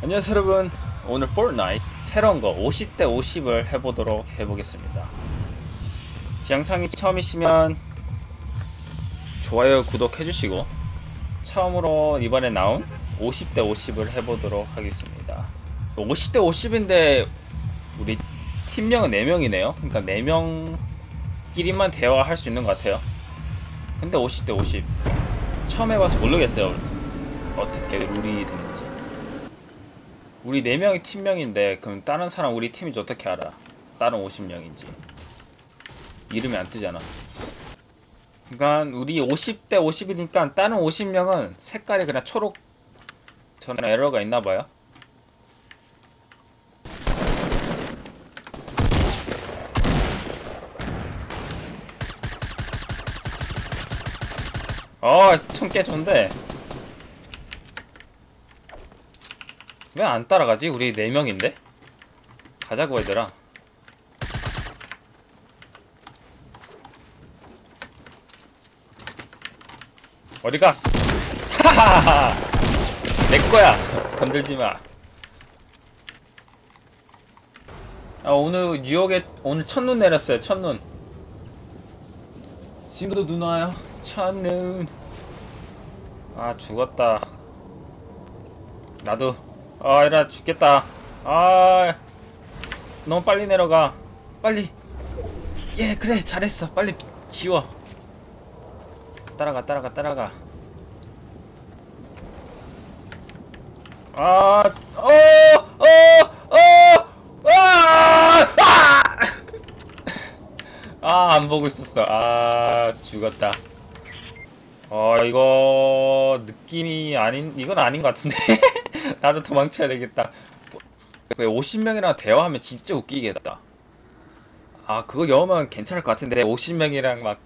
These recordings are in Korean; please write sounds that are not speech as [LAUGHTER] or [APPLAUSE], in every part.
안녕하세요 여러분. 오늘 포트나이트 새로운 거 50대 50을 해보도록 해보겠습니다. 영상이 처음이시면 좋아요 구독 해주시고 처음으로 이번에 나온 50대 50을 해보도록 하겠습니다. 50대 50인데 우리 팀명은 4명이네요. 그러니까 4명끼리만 대화할 수 있는 것 같아요. 근데 50대 50 처음 해봐서 모르겠어요. 어떻게 룰이 되는지 우리 4명이 팀명인데 그럼 다른 사람 우리 팀인지 어떻게 알아? 다른 50명인지. 이름이 안 뜨잖아. 그러니까 우리 50대 50이니까 다른 50명은 색깔이 그냥 초록 저는 에러가 있나봐요. 어총 깨졌는데 왜 안 따라가지? 우리 4명인데? 가자고 얘들아 어디 갔어? 하하하하 [LAUGHS] 내 거야 건들지 마. 아 오늘 뉴욕에 오늘 첫눈 내렸어요 첫눈. 지금도 눈 와요 첫눈. 아 죽었다. 나도 아 이라 죽겠다. 아 너무 빨리 내려가. 빨리. 예 그래 잘했어. 빨리 지워. 따라가 따라가 따라가 아, 어, 어, 어, 아, 아, 안 보고 있었어. 아, 죽었다. 어, 이거 느낌이 아닌, 이건 아닌 것 같은데. [LAUGHS] 나도 도망쳐야 되겠다. 50명이랑 대화하면 진짜 웃기겠다. 아, 그거 영어면 괜찮을 것 같은데 50명이랑 막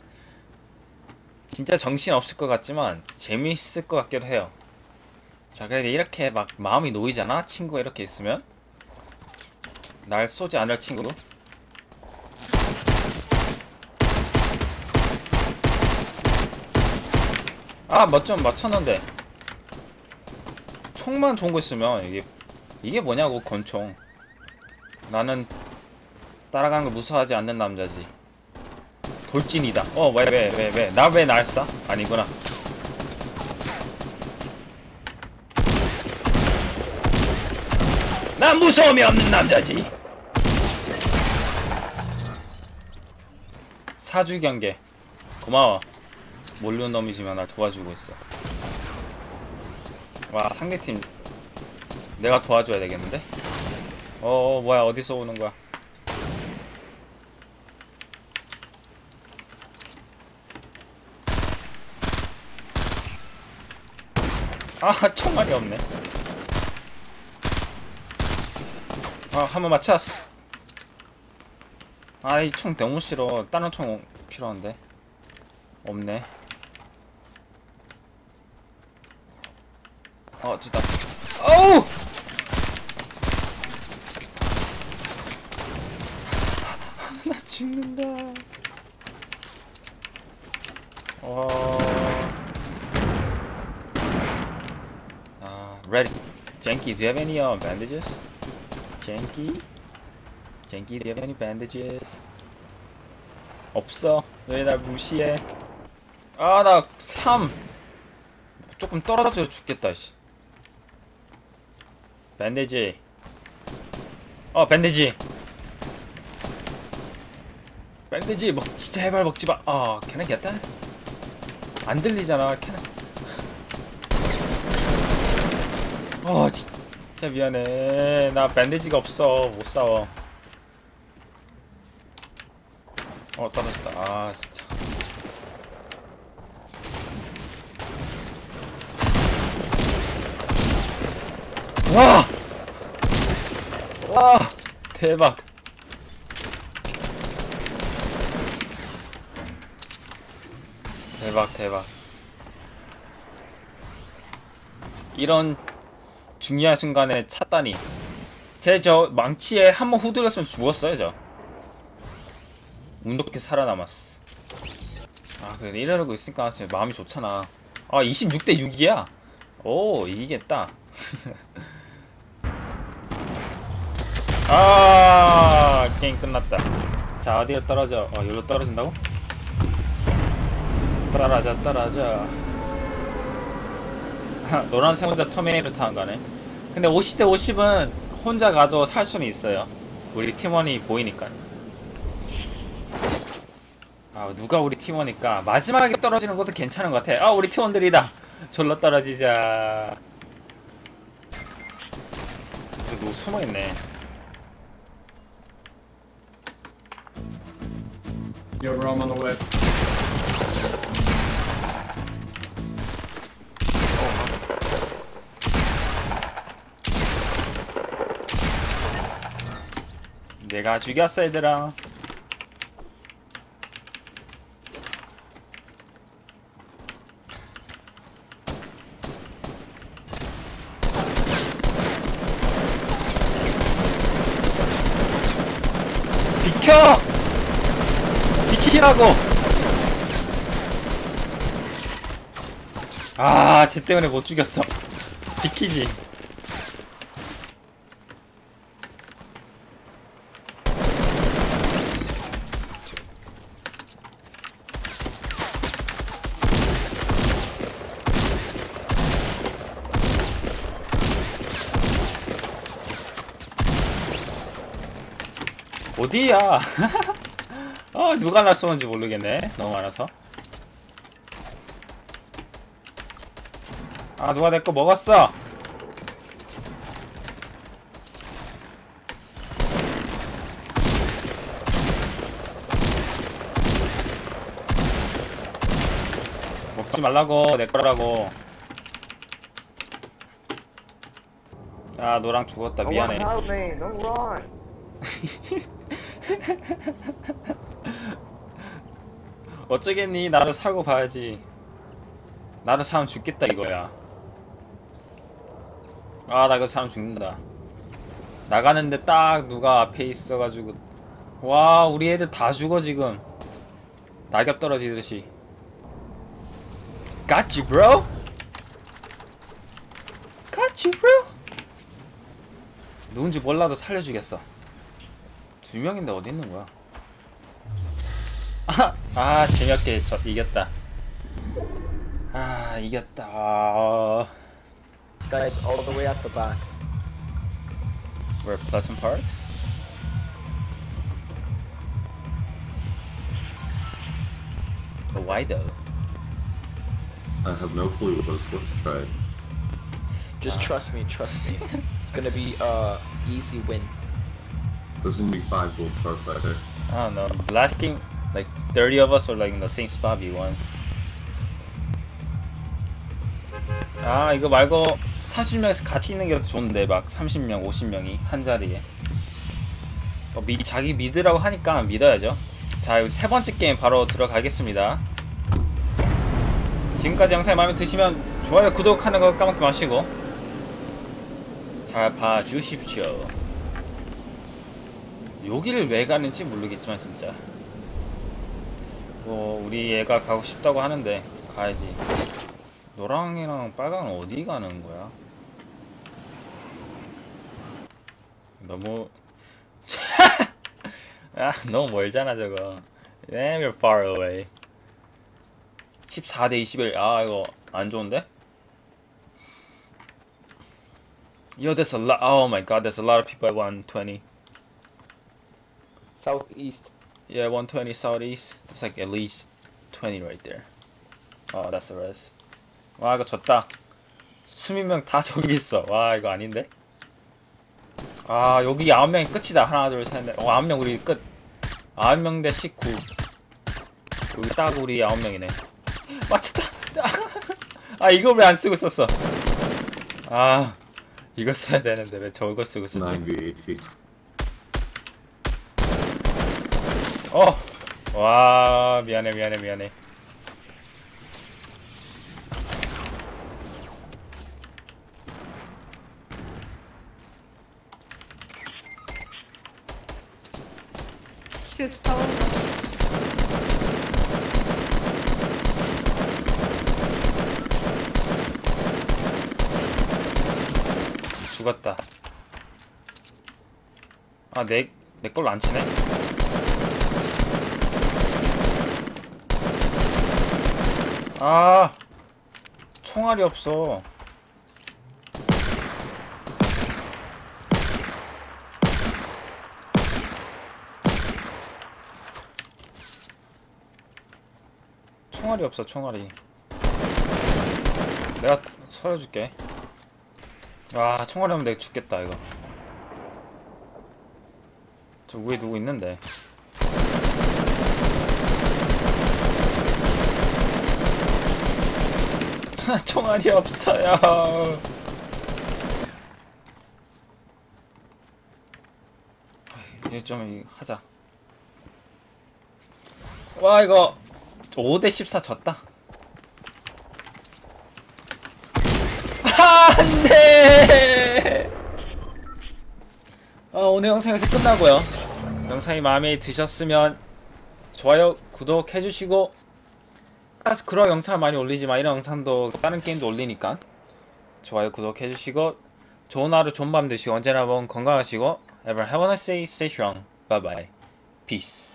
진짜 정신 없을 것 같지만 재미있을 것 같기도 해요. 자, 그래도 이렇게 막 마음이 놓이잖아? 친구가 이렇게 있으면. 날 쏘지 않을 친구로. 아, 멋좀 맞췄는데. 총만 좋은 거 있으면 이게 이게 뭐냐고 권총. 나는 따라가는 걸 무서워하지 않는 남자지. 돌진이다. 어, 왜, 왜, 왜, 왜? 나 왜 날 쏴? 아니구나. 난 무서움이 없는 남자지. 사주 경계. 고마워. 모르는 놈이지만 날 도와주고 있어. 와, 상대팀 내가 도와줘야 되겠는데? 어, 어 뭐야, 어디서 오는 거야? 아 [LAUGHS] 총알이 없네. 아 한 번 맞췄어 아이 총 너무 싫어. 다른 총 필요한데. 없네 어 됐다 어우 나 죽는다 어 ready. Janky, do you have any uh, bandages? Janky? Janky, do you have any bandages? 없어. 왜 날 무시해? 아, 나 3. 조금 떨어져 죽겠다, 씨. 밴드지. 어, 밴드지. 밴드지 먹 진짜 해발 먹지 마. 아, can I get that? 안 들리잖아. I... 어 진짜 미안해 나 밴드지가 없어 못 싸워 어 떨어졌다 아 진짜 와! 와! 대박. 대박 대박. 이런 중요한 순간에 찼다니. 제 저 망치에 한 번 후들렸으면 죽었어요 저. 운동기 살아남았어. 아 그래 이러고 있으니까 마음이 좋잖아. 아 26대 6이야? 오 이기겠다 [LAUGHS] 아 게임 끝났다. 자 어디로 떨어져? 어 여기로 떨어진다고? 떨어져 떨어져. [LAUGHS] 노란색 혼자 터미네이터 타는 거네. 근데 50대 50은 혼자 가도 살 수는 있어요. 우리 팀원이 보이니까. 아 누가 우리 팀원일까? 마지막에 떨어지는 것도 괜찮은 것 같아. 아 우리 팀원들이다. 졸라 떨어지자. 저 누구 숨어있네 Yo, Rome on the way. 내가 죽였어 얘들아 비켜! 비키라고! 아, 쟤 때문에 못 죽였어. [LAUGHS] 비키지. 어디야? [LAUGHS] 아 누가 날 쏘는지 모르겠네. 너무 많아서. 아 누가 내 거 먹었어? 먹지 말라고 내 거라고. 아 노랑 죽었다 미안해. [LAUGHS] 어쩌겠니? 나를 살고 봐야지. 나를 사면 죽겠다 이거야. 아, 나 이거 사면 죽는다. 나가는데 딱 누가 앞에 있어가지고. 와, 우리 애들 다 죽어 지금. 낙엽 떨어지듯이. Got you, bro. Got you, bro. 누군지 몰라도 살려주겠어. 두 명인데 어디 있는 거야? 아, [LAUGHS] 아 재미없게 저 이겼다. 아 이겼다. 아, Guys, all the way at the back. We're Pleasant Parks. But why though? I have no clue, but it's worth a try. Just trust me, trust me. it's gonna be uh easy win. There's gonna be five gold starfighter. I don't know. Last game, like 30 of us were like in the same spot. We won. 아 이거 말고 30명에서 같이 있는 게 더 좋은데 막 30명, 50명이 한 자리에. 어, 미, 자기 믿으라고 하니까 믿어야죠. 자, 여기 세 번째 게임 바로 들어가겠습니다. 지금까지 영상이 마음에 드시면 좋아요, 구독하는 거 까먹지 마시고 잘 봐주십시오. 여기를 왜 가는지 모르겠지만 진짜 뭐 우리 애가 가고 싶다고 하는데 가야지 노랑이랑 빨강은 어디 가는 거야? 너무 아 너무 멀잖아 저거 Damn you're far away 14 대 21. 아 이거 안 좋은데? Yo, there's a lot. Oh my god, there's a lot of people at 120. Southeast. Yeah, 120 southeast. There's like at least 20 right there. Oh, that's the rest. 와 이거 졌다. 수민 명 다 [LAUGHS] 저기 있어. 와 이거 아닌데? 아 여기 9명이 끝이다. 하나 둘 셋 넷 어 9명 우리 끝. 9명 대 19. 여기 딱 우리 9명이네. [LAUGHS] 맞췄다. [LAUGHS] 아 이거 왜 안 쓰고 썼어? 아 이거 써야 되는데 왜 저거 쓰고 썼지? 어! 와 미안해 미안해 미안해 죽었다 아내 내 걸로 안 치네. 아 총알이 없어. 총알이 없어 총알이. 내가 서여줄게. 와 총알이 없면 내가 죽겠다 이거. 저 위에 누구 있는데? [LAUGHS] 총알이 없어요. 이거 좀 이- 하자. 와 이거 5대 14 졌다. 안돼. 어, 오늘 영상 여기서 끝나고요. 영상이 마음에 드셨으면 좋아요, 구독 해주시고 사실 그런 영상 많이 올리지만 이런 영상도 다른 게임도 올리니까. 좋아요, 구독 해주시고 좋은 하루, 좋은 밤 되시고 언제나 번 건강하시고 Ever have a nice day, stay strong, bye bye, peace.